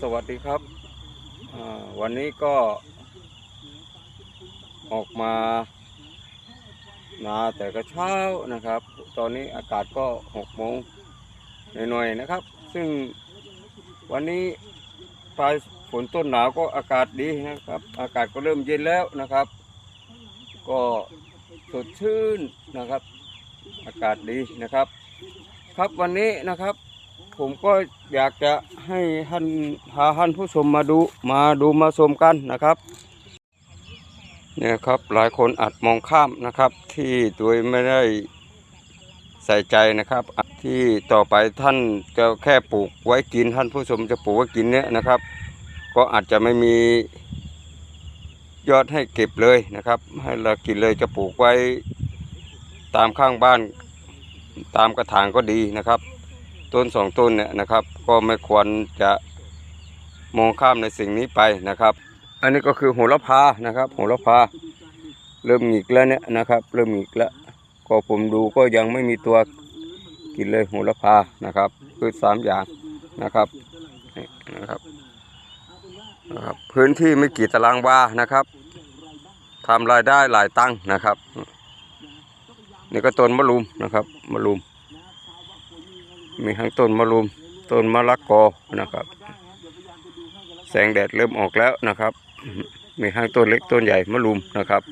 สวัสดีครับ วันนี้ก็ออกมานาแต่ก็เช้านะครับ ตอนนี้อากาศก็หกโมงหน่อยๆนะครับ ซึ่งวันนี้ปลายฝนต้นหนาวก็อากาศดีนะครับ อากาศก็เริ่มเย็นแล้วนะครับ ก็สดชื่นนะครับ อากาศดีนะครับ ครับวันนี้นะครับ ผมก็อยากจะให้ท่านพาท่านผู้ชมมาดูมาดูมาชมกันนะครับเนี่ยครับหลายคนอาจมองข้ามนะครับ ที่โดยไม่ได้ใส่ใจนะครับ ที่ต่อไปท่านจะแค่ปลูกไว้กินท่านผู้ชมจะปลูกไว้กินเนี่ยนะครับ ก็อาจจะไม่มียอดให้เก็บเลยนะครับ ให้เรากินเลยจะปลูกไว้ตามข้างบ้าน ตามกระถางก็ดีนะครับ ต้นสองต้นเนี่ยนะครับ ก็ไม่ควรจะมองข้ามในสิ่งนี้ไปนะครับ อันนี้ก็คือโหระพานะครับ โหระพา เริ่มหงิกแล้วเนี่ยนะครับ เริ่มหงิกแล้วก็ผมดูก็ยังไม่มีตัวกินเลยโหระพานะครับคือสามอย่างนะครับนี่นะครับนะครับ พื้นที่ไม่กี่ตารางวานะครับทำรายได้หลายตังค์นะครับ นี่ก็ต้นมะรุมนะครับมะรุม มีทั้งต้นมะรุมต้นมะละกอนะครับ แสงแดดเริ่มออกแล้วนะครับ มีทั้งต้นเล็กต้นใหญ่มะรุมนะครับ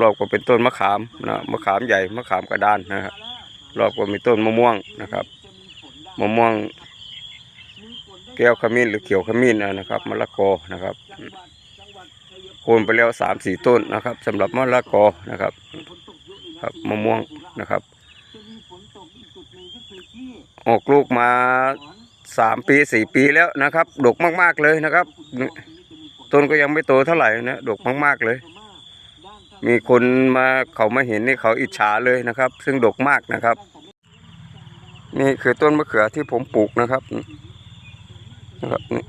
รอบๆก็เป็นต้นมะขามนะมะขามใหญ่มะขามกระดานนะครับรอบก็มีต้นมะม่วงนะครับมะม่วง แก้วขมิ้นหรือเขียวขมิ้นนะครับมะละกอนะครับโคนไปแล้วสามสี่ต้นนะครับสำหรับมะละกอนะครับ ครับมะม่วงนะครับ ออกลูกมาสามปีสี่ปีแล้วนะครับดกมากๆเลยนะครับต้นก็ยังไม่โตเท่าไหร่นะดกมากๆเลย มีคนมาเขามาเห็นนี่เขาอิจฉาเลยนะครับ ซึ่งดกมากนะครับ นี่คือต้นมะเขือที่ผมปลูกนะครับนะครับนี่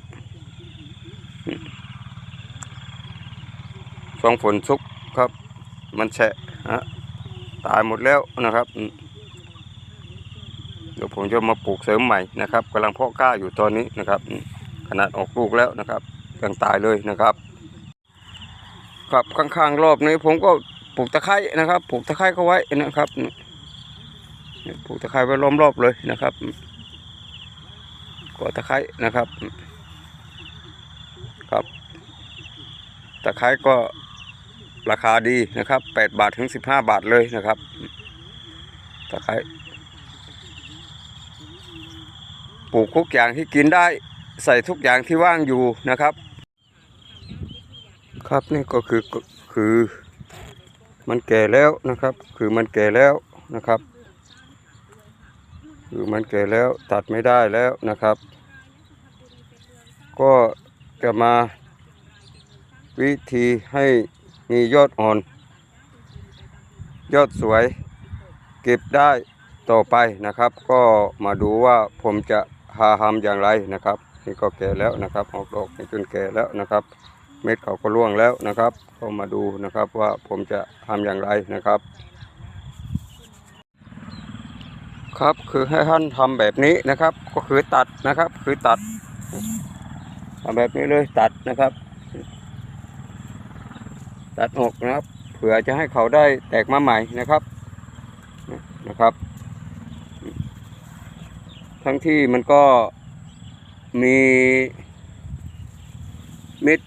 ฟองฝนชุกครับ มันแฉะฮะตายหมดแล้วนะครับ เดี๋ยวผมจะมาปลูกเสริมใหม่นะครับกำลังเพาะกล้าอยู่ตอนนี้นะครับ ขนาดออกลูกแล้วนะครับยังตายเลยนะครับครับข้างๆรอบนี้ผมก็ปลูกตะไคร้นะครับปลูกตะไคร้ก็ไว้นะครับปลูกตะไคร้ไว้ล้อมรอบเลยนะครับก็ตะไคร้นะครับครับตะไคร้ก็ราคาดีนะครับแปดบาทถึงสิบห้าบาทเลยนะครับตะไคร้ ปลูกทุกอย่างที่กินได้ใส่ทุกอย่างที่ว่างอยู่นะครับ ครับนี่ก็คือคือมันแก่แล้วนะครับ คือมันแก่แล้วนะครับ คือมันแก่แล้วตัดไม่ได้แล้วนะครับ ก็จะมาวิธีให้มียอดอ่อน ยอดสวยเก็บได้ต่อไปนะครับ ก็มาดูว่าผมจะ หาทำอย่างไรนะครับนี่ก็แก่แล้วนะครับออกดอกนี่จนแก่แล้วนะครับ เม็ดเขาก็ร่วงแล้วนะครับ ก็มาดูนะครับว่าผมจะทำอย่างไรนะครับ ครับคือให้ท่านทำแบบนี้นะครับ ก็คือตัดนะครับ คือตัดทำแบบนี้เลยตัดนะครับ ตัดออกนะครับ เผื่อจะให้เขาได้แตกมาใหม่นะครับนะครับ ทั้งที่มันก็มีเม็ด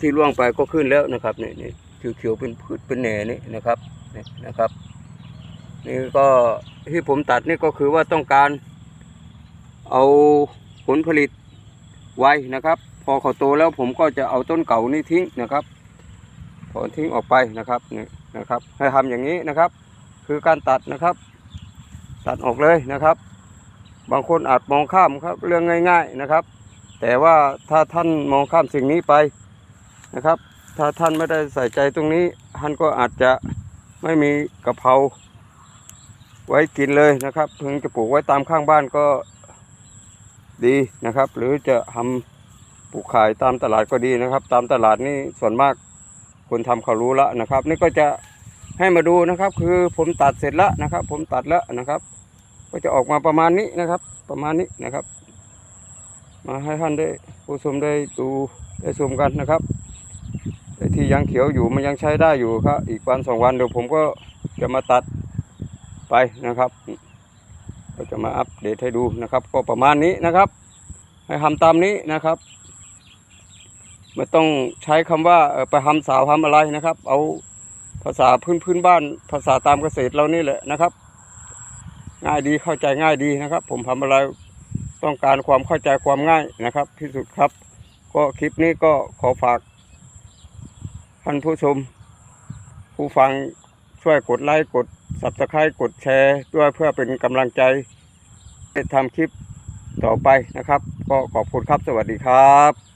ที่ร่วงไปก็ขึ้นแล้วนะครับนี่นี่เขียวๆเป็นพืชเป็นแหน่นี่นะครับนี่นะครับ นี่ก็ที่ผมตัดนี่ก็คือว่าต้องการเอาผลผลิตไว้นะครับ พอเขาโตแล้วผมก็จะเอาต้นเก่านี่ทิ้งนะครับถอนทิ้งออกไปนะครับนี่นะครับ ให้ทำอย่างนี้นะครับ คือการตัดนะครับ ตัดออกเลยนะครับ บางคนอาจมองข้ามครับเรื่องง่าย ๆนะครับ แต่ว่าถ้าท่านมองข้ามสิ่งนี้ไปนะครับ ถ้าท่านไม่ได้ใส่ใจตรงนี้ ท่านก็อาจจะไม่มีกะเพราไว้กินเลยนะครับเพิ่งจะปลูกไว้ตามข้างบ้านก็ดีนะครับ หรือจะทำปลูกขายตามตลาดก็ดีนะครับ ตามตลาดนี่ส่วนมากคนทำเขารู้แล้วนะครับ นี่ก็จะให้มาดูนะครับ คือผมตัดเสร็จแล้วนะครับ ผมตัดแล้วนะครับ ก็จะออกมาประมาณนี้นะครับ ประมาณนี้นะครับ มาให้ท่านได้ผู้ชมได้ดูได้ชมกันนะครับที่ยังเขียวอยู่มันยังใช้ได้อยู่ครับ อีกวันสองวันเดี๋ยวผมก็จะมาตัดไปนะครับก็จะมาอัปเดตให้ดูนะครับ ก็ประมาณนี้นะครับ ให้ทำตามนี้นะครับไม่ต้องใช้คำว่าไปทำสาวทำอะไรนะครับ เอาภาษาพื้นพื้นบ้านภาษาตามเกษตรเรานี่แหละนะครับ ง่ายดีเข้าใจง่ายดีนะครับ ผมทำอะไรต้องการความเข้าใจความง่ายนะครับ ที่สุดครับ ก็คลิปนี้ก็ขอฝากท่านผู้ชม ผู้ฟังช่วยกดไลค์กด subscribe กดแชร์ด้วยเพื่อเป็นกำลังใจให้ทำคลิปต่อไปนะครับ ก็ขอบคุณครับสวัสดีครับ